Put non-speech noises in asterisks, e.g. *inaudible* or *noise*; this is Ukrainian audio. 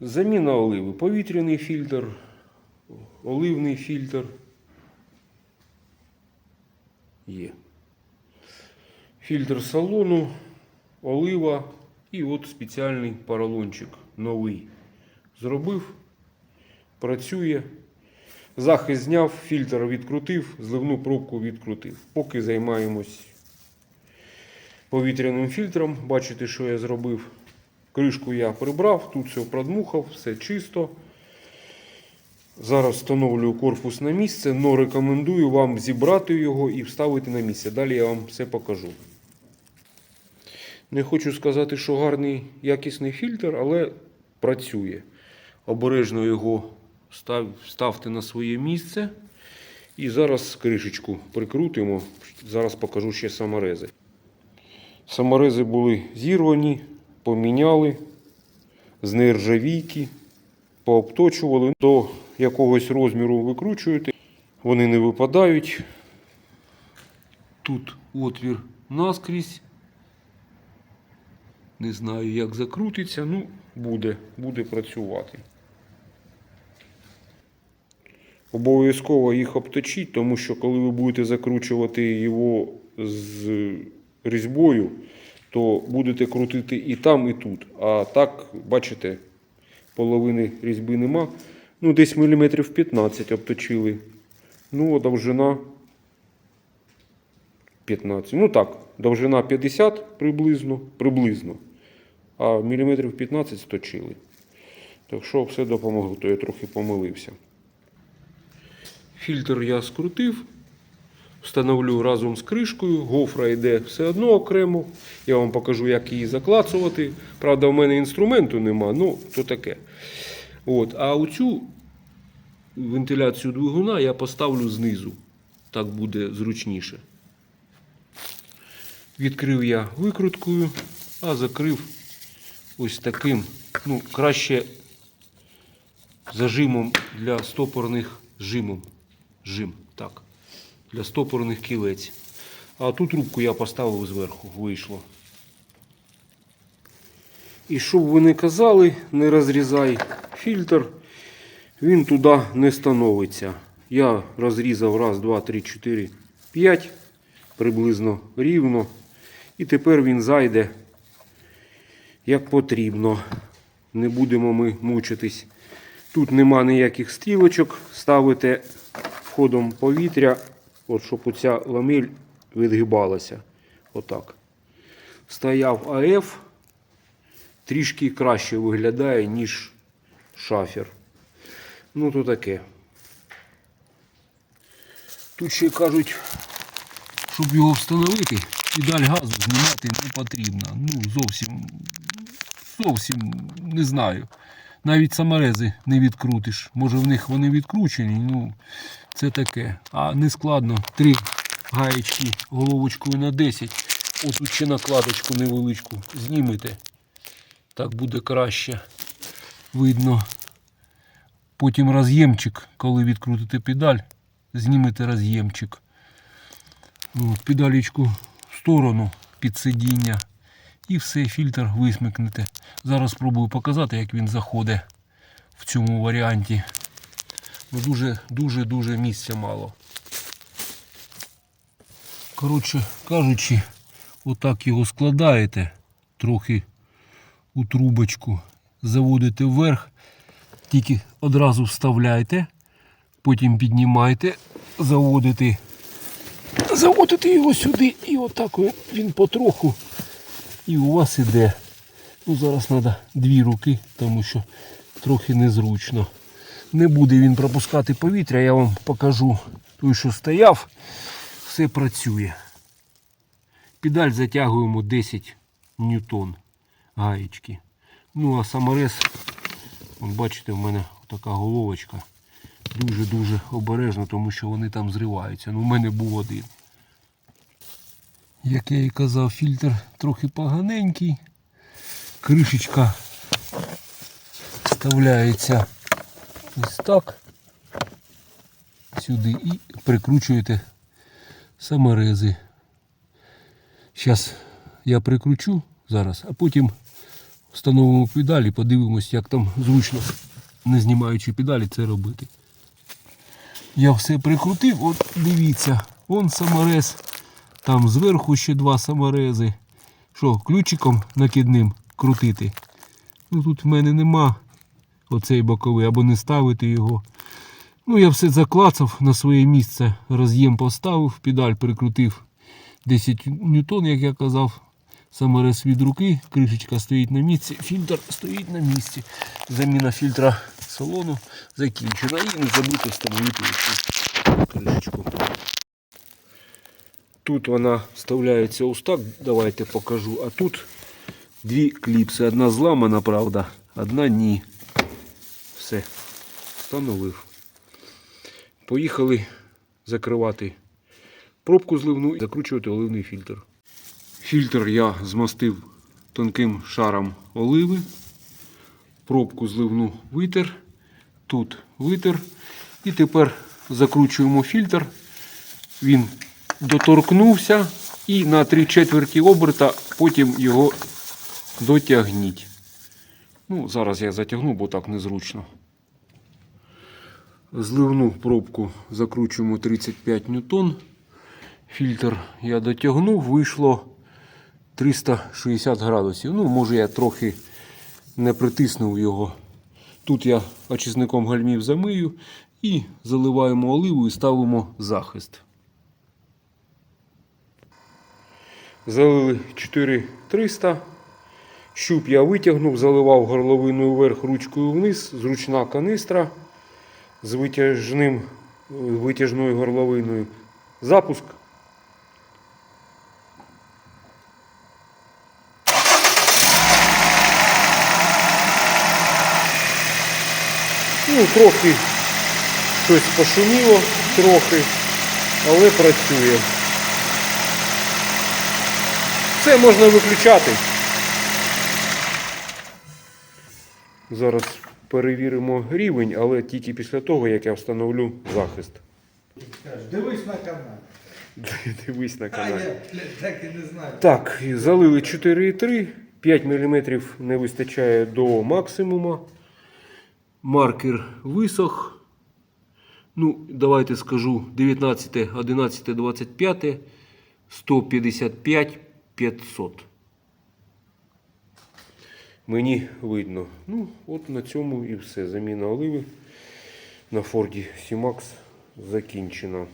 Заміна оливи. Повітряний фільтр, оливний фільтр. Є. Фільтр салону, олива і от спеціальний поролончик новий. Зробив, працює. Захист зняв, фільтр відкрутив, зливну пробку відкрутив. Поки займаємось повітряним фільтром. Бачите, що я зробив. Кришку я прибрав, тут все продмухав, все чисто. Зараз встановлюю корпус на місце, але рекомендую вам зібрати його і вставити на місце. Далі я вам все покажу. Не хочу сказати, що гарний якісний фільтр, але працює. Обережно його став, ставте на своє місце. І зараз кришечку прикрутимо. Зараз покажу ще саморези. Саморези були зірвані, поміняли з нержавійки, пообточували до якогось розміру викручуєте. Вони не випадають. Тут отвір наскрізь. Не знаю, як закрутиться, ну буде, буде працювати. Обов'язково їх обточіть, тому що коли ви будете закручувати його з різьбою, то будете крутити і там, і тут. А так, бачите, половини різьби нема. Ну, десь міліметрів 15 обточили. Ну, а довжина 15. Ну так, довжина 50 приблизно, приблизно. А міліметрів 15 сточили. Так що все допомогло, то я трохи помилився. Фільтр я скрутив, встановлю разом з кришкою. Гофра йде все одно окремо. Я вам покажу, як її заклацувати. Правда, в мене інструменту нема, ну то таке. От. А оцю вентиляцію двигуна я поставлю знизу. Так буде зручніше. Відкрив я викруткою, а закрив ось таким, ну, краще зажимом для стопорних жимом. Жим. Для стопорних кілець. А ту трубку я поставив зверху, вийшло. І щоб ви не казали, не розрізай фільтр, він туди не становиться. Я розрізав раз, два, три, чотири, п'ять, приблизно рівно. І тепер він зайде як потрібно. Не будемо ми мучитись. Тут нема ніяких стрілочок. Ставите входом повітря, от щоб оця ламель відгибалася. Отак. Стояв АФ, трішки краще виглядає, ніж шафер. Ну, то таке. Тут ще кажуть, щоб його встановити, педаль газу знімати не потрібно. Ну, зовсім, зовсім не знаю. Навіть саморези не відкрутиш. Може в них вони відкручені, ну це таке. А не складно. Три гаєчки головочкою на 10. Отут ще накладочку невеличку знімете. Так буде краще. Видно. Потім роз'ємчик, коли відкрутите педаль, знімете роз'ємчик. От, педалічку в сторону під сидіння. І все, фільтр висмикнете. Зараз спробую показати, як він заходить в цьому варіанті. Ну, дуже, дуже, дуже місця мало. Коротше кажучи, отак його складаєте трохи у трубочку, заводите вверх, тільки одразу вставляйте, потім піднімайте, заводите, заводите його сюди і отак він потроху і у вас іде. Ну, Зараз треба дві руки, тому що трохи незручно. Не буде він пропускати повітря, я вам покажу той, що стояв, все працює. Педаль затягуємо 10 ньютон гаєчки. Ну а саморез, вон, бачите, в мене така головочка. Дуже-дуже обережно, тому що вони там зриваються. Ну, у мене був один. Як я і казав, фільтр трохи поганенький. Кришечка вставляється ось так. Сюди і прикручуєте саморези. Зараз я прикручу зараз, а потім встановимо педалі, подивимось, як там зручно, не знімаючи педалі, це робити. Я все прикрутив, от дивіться, вон саморез, там зверху ще два саморези. Що, ключиком накидним крутити? Ну тут в мене нема оцей боковий, або не ставити його. Ну, я все заклацав на своє місце, роз'єм поставив, педаль прикрутив 10 ньютон, як я казав. Саморез від руки, кришечка стоїть на місці, фільтр стоїть на місці. Заміна фільтра салону закінчена. І не забудьте встановити цю кришечку. Тут вона вставляється ось так, давайте покажу. А тут дві кліпси. Одна зламана, правда, одна ні. Все, встановив. Поїхали закривати пробку зливну і закручувати оливний фільтр. Фільтр я змастив тонким шаром оливи. Пробку зливну витер. Тут витер. І тепер закручуємо фільтр. Він доторкнувся і на 3 четверті оберта потім його дотягніть. Ну, зараз я затягну, бо так незручно. Зливну пробку закручуємо 35 ньютон. Фільтр я дотягнув, вийшло 360 градусів. Ну, може я трохи не притиснув його. Тут я очисником гальмів замию і заливаємо оливу і ставимо захист. Залили 4300. Щуп я витягнув, заливав горловиною вверх ручкою вниз, зручна канистра з витяжним, витяжною горловиною. Запуск. Ну, трохи щось пошуміло, трохи, але працює. Це можна виключати. Зараз перевіримо рівень, але тільки після того, як я встановлю захист. Дивись на канал. *laughs* Дивись на А я так і не знаю. Так, залили 4,3, 5 мм не вистачає до максимума. Маркер висох. Ну, давайте скажу 19, 11, 25, 155, 500 мені видно. Ну, от на цьому і все. Заміна оливи на Форді Сімакс закінчена.